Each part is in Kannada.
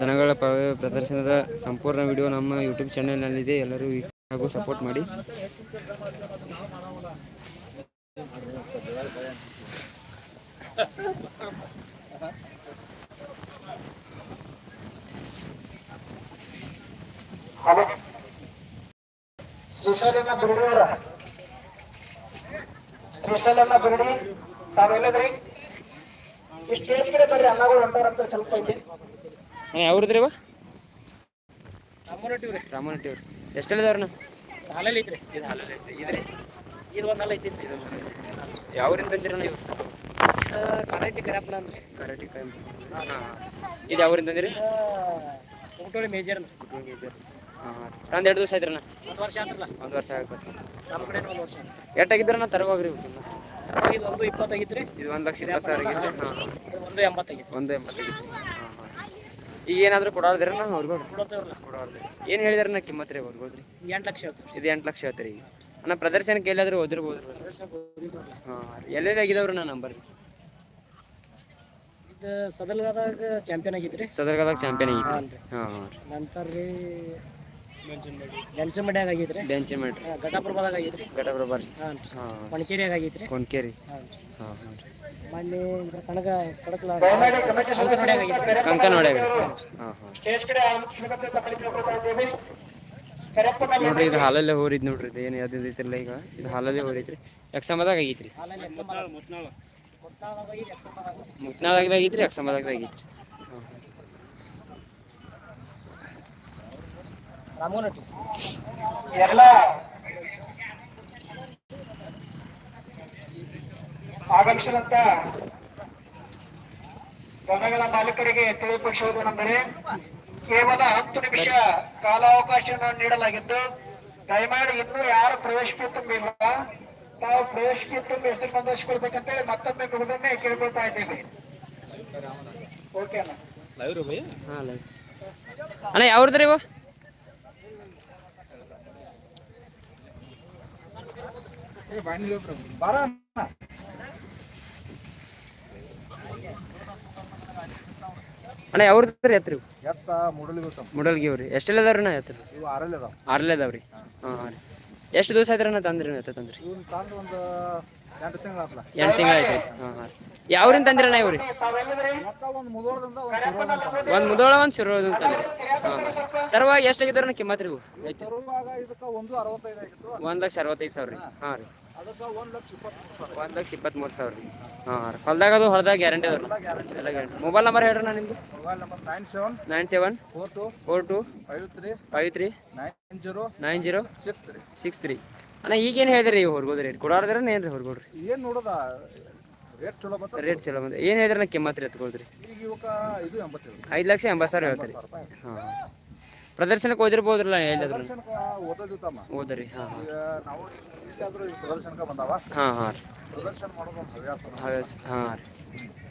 ದನಗಳ ಪ್ರದರ್ಶನದ ಸಂಪೂರ್ಣ ವಿಡಿಯೋ ನಮ್ಮ ಯೂಟ್ಯೂಬ್ ಚಾನೆಲ್ನಲ್ಲಿದೆ ಎಲ್ಲರೂ ಹಾಗೂ ಸಪೋರ್ಟ್ ಮಾಡಿ. ಶ್ರೀಶೈಲನ ಬಿರುಡಿಯವರ ಶ್ರೀಶೈಲನ ಬಿರುಡಿ, ತಾವೆಲ್ಲದ್ರಿ? ಈ ಸ್ಟೇಜ್ ಕಡೆ ಬರ್ರಿ ಅನ್ನಗಳು ಹೊಂಟಾರಂತ ಸ್ವಲ್ಪ ಇಲ್ಲಿ ಯಾವ್ರದ್ರಿ ಅವ ರಾಮನಟ್ಟಿ ಅವ್ರು ಎಷ್ಟಲ್ಲಿದವ್ರಣ್ಣ ಹಾಲಲ್ಲಿ ಐತ್ರಿ ಇದ್ರಿ. ಇದು ಒಂದು ಹಾಲು ಐತಿ ಯಾವ್ರಿಂದ ತಂದಿರಣ್ಣ ಇವು ಕರಾಟಿ ಕರಪ್ಪನ ಅಂದ್ರೆ. ಕರಾಟಿ ಕೈ ಹಾಂ ಇದು ಯಾವ್ರಿಂದ ತಂದಿರಿ ಮೇಜರ್ ಮೇಜರ್. ಹಾಂ ತಂದು ಎರಡು ದಿವಸ ಆಯ್ತ್ರಣ್ಣ ಒಂದು ವರ್ಷ ಆತ್ರಲ್ಲ ಒಂದು ವರ್ಷ ಆಗ್ಬೇಕು ನಮ್ಮ ಕಡೆ ಒಂದು ವರ್ಷ ಎಷ್ಟಾಗಿದ್ರಣ್ಣ ತರವಾಗ್ರಿ ಇದು ಒಂದು ಇಪ್ಪತ್ತಾಗಿತ್ರಿ ಇದು ಒಂದು ಲಕ್ಷ ಇಪ್ಪತ್ತು ಸಾವಿರ ಹಾಂ ಹಾಂ. ಇದು ಒಂದು ಎಂಬತ್ತಾಗಿತ್ತು ಒಂದು ಎಂಬತ್ತೈದು ಹಾಂ ಹಾಂ ಈಗ ಏನಾದರೂ ಕೊಡೋದ್ರಣ್ಣ ಅವ್ರಿಗೂ ಕೊಡೋತೇವ್ರಲ್ಲ ಕೊಡೋದ್ರಿ ಏನು ನಾ ಕಿಮ್ಮತ್ ರೀ ಅವ್ರಿಗೋದ್ರಿ ಎಂಟು ಲಕ್ಷ ಹೇಳ್ತೀವಿ. ಇದು ಎಂಟು ಲಕ್ಷ ಹೇಳ್ತೀರಿ ಈಗ. ಅಣ್ಣ ಪ್ರದರ್ಶನಕ್ಕೆ ಎಲ್ಲಾದ್ರೂ ಓದಿರ್ಬೋದು ಹಾಂ ಎಲ್ಲೆಲ್ಲಿ ಆಗಿದಾವ್ರಿ ನಾ ನಂಬರ್ ಇದು ಸದರ್ಗಾದಾಗ ಚಾಂಪಿಯನ್ ಆಗಿದ್ರಿ. ಸದರ್ಗದಾಗ ಚಾಂಪಿಯನ್ ಆಗಿದ್ರಿ. ಹಾಂ ನಂತರ ರೀ. ಮೆಣಸಿನಮಡ್ಯಾಗ ಮಾಡ್ರಿ ಘಟಪ್ರಭಾದಾಗ ಹಾಂ. ಹಾಂ ಕೊನ್ಕೇರಿ. ಹಾಂ ಹಾಂ ಹಾಂ ಮೊನ್ನೆ ಇದ್ರ ಕಣಗ ಕಡಕಲ ಕಂಕನವಾಡ್ಯಾಗ. ಹಾಂ ಹಾಂ. ನೋಡ್ರಿ ಇದು ಹಾಲಲ್ಲೇ ಹೋರಿದ್ ನೋಡ್ರಿ ಇದು ಏನು ಯಾವ್ದು ಐತಿರಲ್ಲ ಈಗ. ಇದು ಹಾಲಲ್ಲೇ ಹೋರಿತ್ರಿ ಎಕ್ಸಮದಾಗ ಆಗೈತ್ರಿ. ಮುತ್ನಾಳದಾಗ ಆಗೈತ್ರಿ ಎಕ್ಸಮದಾಗ ಆಗೈತ್ರಿ. ರಾಮನಟ್ಟಿ. ಎಲ್ಲ ಆಗಮಿಸಿದಂತ ದನಗಳ ಮಾಲೀಕರಿಗೆ ತಿಳಿಪಡಿಸುವುದೇನೆಂದರೆ ಕೇವಲ ಹತ್ತು ನಿಮಿಷ ಕಾಲಾವಕಾಶವನ್ನು ನೀಡಲಾಗಿದ್ದು ದಯಮಾಡಿ ಇನ್ನೂ ಯಾರು ಪ್ರವೇಶಕ್ಕೆ ತುಂಬಿಲ್ಲ ತಾವು ಪ್ರವೇಶಕ್ಕೆ ತುಂಬಿ ಹೆಸರು ಹೇಳಿ ಮತ್ತೊಮ್ಮೆ ಮಗದೊಮ್ಮೆ ಕೇಳ್ಕೊಳ್ತಾ ಇದ್ದೀವಿ. ಓಕೆ ಅಣ್ಣ ಹಾಂ ಲೈವ್. ಅಣ್ಣ ಯಾವ್ರದ್ರಿ ಇವ ಅಣ್ಣ. ಎತ್ರಿ? ಎತ್ತ ಮುಡಲ್ಗಿ ಅವ್ರಿ. ಎಷ್ಟೆಲ್ಲ ಅದಾವ್ರಿ ನಾ ಎತ್ರಿ ಇವು ಆರಲ್ಲಿ ಅದಾವ. ಆರ್ಲೆ ಅದಾವ್ರಿ ಹಾಂ ಹಾಂ ರೀ. ಎಷ್ಟು ದಿವಸ ಆಯ್ತು ಅಣ್ಣ ತಂದ್ರಿ ನೀವು ಎತ್ತ ತಂದ್ರಿ? ಇವ್ನ ತಂದು ಒಂದು ಎಂಟು ತಿಂಗಳು ಆತ್ಲ. ಎಂಟು ತಿಂಗಳು ಆಯ್ತು ಹಾಂ ಹಾಂ ಯಾವ್ರಿಂದ ತಂದ್ರಿ ಅಣ್ಣ ಇವ್ರಿ? ಒಂದು ಮುದೋಳದಿಂದ ಒಂದು ಶಿರೋಳ ಒಂದು ಮುದೋಳ ಒಂದು ಶುರು ತಂದ್ರಿ. ಹಾಂ ಹಾಂ ತರುವಾಗ ಎಷ್ಟಾಗಿದ್ದಾರ ಕಿಮ್ಮತ್ ರೀ ಇವು? ತರುವಾಗ ಇದಕ್ಕೆ ಒಂದು ಅರವತ್ತೈದು ಆಗಿತ್ತು. ಒಂದು ಲಕ್ಷ ಅರವತ್ತೈದು ಸಾವಿರ ರೀ. ಹಾಂ ರೀ. ಒಂದು ಲಕ್ಷ ಇಪ್ಪತ್ತ್ಮೂರು ಸಾವಿರ. ಹಾಂ ರೀ ಹೊಲ್ದಾಗ ಅದು ಹೊಲ್ದಾಗ ಗ್ಯಾರಂಟಿ ಅದ. ಎಲ್ಲ ಗ್ಯಾರಂಟಿ ಮೊಬೈಲ್ ನಂಬರ್ ಹೇಳ್ರಿ ನಾನು ನಿಮ್ದು. Mobile number nine seven nine seven four two four two five three five three nine zero nine zero six three six three ಅಣ್ಣ ಈಗೇನು ಹೇಳಿದ್ರಿ ಹೊರ್ಗೋದ್ರಿ? ರೇಟ್ ಕೊಡೋದ್ರ ಏನು ರೀ ಹೊರ್ಗೋಡ್ರಿ? ಏನು ನೋಡೋದ ರೇಟ್ ಚಲೋ ಬಂದ ರೇಟ್ ಚಲೋ ಬಂದ ಏನು ಹೇಳಿದ್ರೆ ನಾ ಕಿಮ್ಮತ್ ರೀ ಎತ್ಕೊಳ್ದ್ರಿ ಈಗ ಇವಕ್ಕ ಐದು ಲಕ್ಷ ಎಂಬತ್ತು ಸಾವಿರ ಹೇಳ್ತೀರಿ. ಹಾಂ. ಪ್ರದರ್ಶನಕ್ಕೆ ಓದಿರ್ಬೋದ್ರಲ್ಲ ಹೇಳಿದ್ರು ಓದೋದಿತ್ತಮ್ಮ ಓದ್ರಿ ಹಾಂ ನಾವು ಇಲ್ಲಾದ್ರೂ ಈ ಪ್ರದರ್ಶನಕ್ಕೆ ಬಂದಾವ? ಹಾಂ ಹಾಂ ರೀ. ಪ್ರದರ್ಶನ ಮಾಡೋದು ಒಂದು ಹವ್ಯಾಸ ಹಾಂ ರೀ.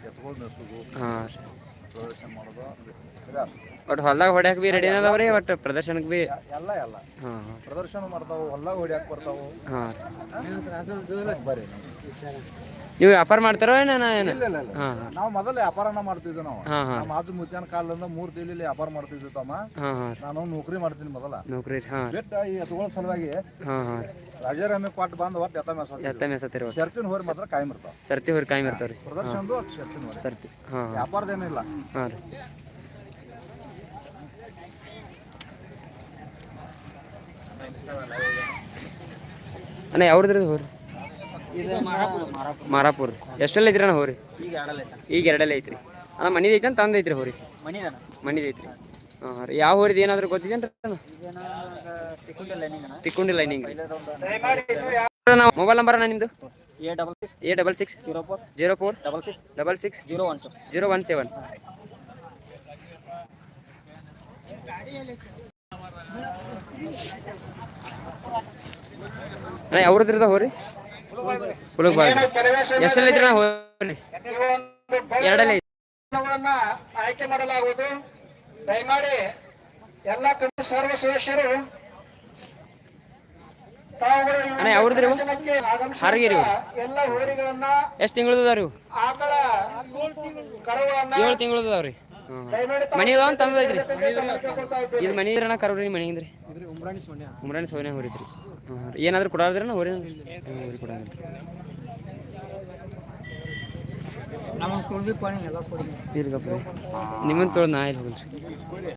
ಎತ್ಕೊಂಡು ನಿಲ್ಸೋದು ಹಾಂ ರೀ. ಪ್ರದರ್ಶನ ಮಾಡೋದು ಹವ್ಯಾಸ. ಒಟ್ಟು ಹೊಲ್ದಾಗ ಹೊಡ್ಯಾಕ ಬಿ ರೆಡಿ ಅದಾವ ರೀ ಒಟ್ಟು ಪ್ರದರ್ಶನಕ್ಕೆ ಬಿ ಎಲ್ಲ ಎಲ್ಲ. ಹಾಂ ಹಾಂ. ಪ್ರದರ್ಶನ ಮಾಡ್ತಾವೆ ಹೊಲ್ದಾಗ ಹೊಡ್ಯಾಕ ಬರ್ತಾವು. ಹಾಂ. ಬರ್ರಿ. ನೀವು ವ್ಯಾಪಾರ ಮಾಡ್ತಾರೋ ಏನ ಏನು? ಇಲ್ಲ ಇಲ್ಲ ಇಲ್ಲ. ನಾವು ಮೊದಲು ವ್ಯಾಪಾರನ ಮಾಡ್ತಿದ್ವಿ ನಾವು. ಹಾಂ ಹಾಂ. ನಮ್ಮ ಆಜು ಮುತ್ಯಾನ ಕಾಲದಿಂದ ಮೂರು ಇಲ್ಲಿ ವ್ಯಾಪಾರ ಮಾಡ್ತಿದ್ವಿ ತಮ್ಮ. ಹಾಂ ಹಾಂ. ನಾನು ನೌಕರಿ ಮಾಡ್ತೀನಿ ಮೊದಲ. ನೌಕರಿ ಹಾಂ. ಬಿಟ್ಟ ಈ ಎತ್ತುಗಳ ಸಲುವಾಗಿ ಹಾಂ ಹಾಂ. ರಾಜಾರಾಮಿ ಕೊಟ್ಟು ಬಂದು ಒಟ್ಟು ಎತ್ತ ಮೇಸ ಎತ್ತ ಮೇಸತ್ತೀರಿ ಶರ್ತಿನ ಹೋರಿ ಮಾತ್ರ ಕಾಯಂ ಇರ್ತಾವ. ಸರ್ತಿ ಹೊರಿ ಕಾಯಿ ಇರ್ತಾವ ರೀ ಪ್ರದರ್ಶನದು ಶರ್ತಿನ ಹೋರಿ. ಸರ್ತಿ ಹಾಂ ವ್ಯಾಪಾರದೇನಿಲ್ಲ ಹಾಂ ರೀ. ಅಣ್ಣ ಹೋರಿ? ಮಾರಾಪುರ. ಎಷ್ಟೆಲ್ಲ ಐತ್ರಿ ಅಣ್ಣ ಹೋರಿ? ಈಗ ಎರಡಲ್ಲ ಐತ್ರಿ. ಅಣ್ಣ ಮನಿದ ಐತೆ ಅಂತ ತಂದ ಐತ್ರಿ ಹೋರಿ. ಮನಿದ ಐತ್ರಿ. ಹಾಂ ರೀ. ಯಾವ ಹೋರಿದ ಏನಾದ್ರು ಗೊತ್ತಿದೇನ್ರಿ ಅಣ್ಣ? ತಿಕ್ಕೊಂಡಿ ಲೈನಿಂಗ್ ನಾವು ಮೊಬೈಲ್ ನಂಬರ್ ಅಣ್ಣ ನಿಮ್ಮದು A double six A double six zero four zero four double six double six zero one zero one seven ಅಣ್ಣ ಯಾವ್ರದ್ರದ ಹೋರಿ? ಹುಡುಗ ಕೆಲವೇ ಎಷ್ಟೆಲ್ಲ ಐತ್ರಿ ಅಣ್ಣ ಎರಡಲ್ಲಿ ಆಯ್ಕೆ ಮಾಡಲಾಗುವುದು. ದಯಮಾಡಿ ಎಲ್ಲ ಕಮಿಟಿ ಸರ್ವ ಸದಸ್ಯರು ಅಣ್ಣ ಹಾರಗಿರಿ ಎಲ್ಲ ಊರಿಗಳನ್ನ ಎಷ್ಟು ತಿಂಗಳದ ಆಕಳ ಕರುಗಳನ್ನ ಏಳು ತಿಂಗಳದಾವ್ರಿ ಮನಿ ಅದಾವ ಅಂತ ತಂದೈತ್ರಿ. ಇದು ಮನಿ ಕರೋರಿ ಮನೆ. ಹಿಂದ್ರಿ ಉಮ್ರಾಣಿ ಸೋನೆ ಹೊರಿತ್ರಿ ಹಾಂ ಏನಾದರೂ ಕೊಡಾದ್ರನ ಹೊರಿ ಹೊರಿ ಕೊಡಂಗಿಲ್ಲ ನಮಗೆ ಕೊಡ್ಬೇಕು ಎಲ್ಲ ಕೊಡಿ. ಸೀರ್ಗಪ್ಪ. ತೊಳೆದು ನಾ ಇಲ್ಲಿ ಹೋಗಲ್ರಿ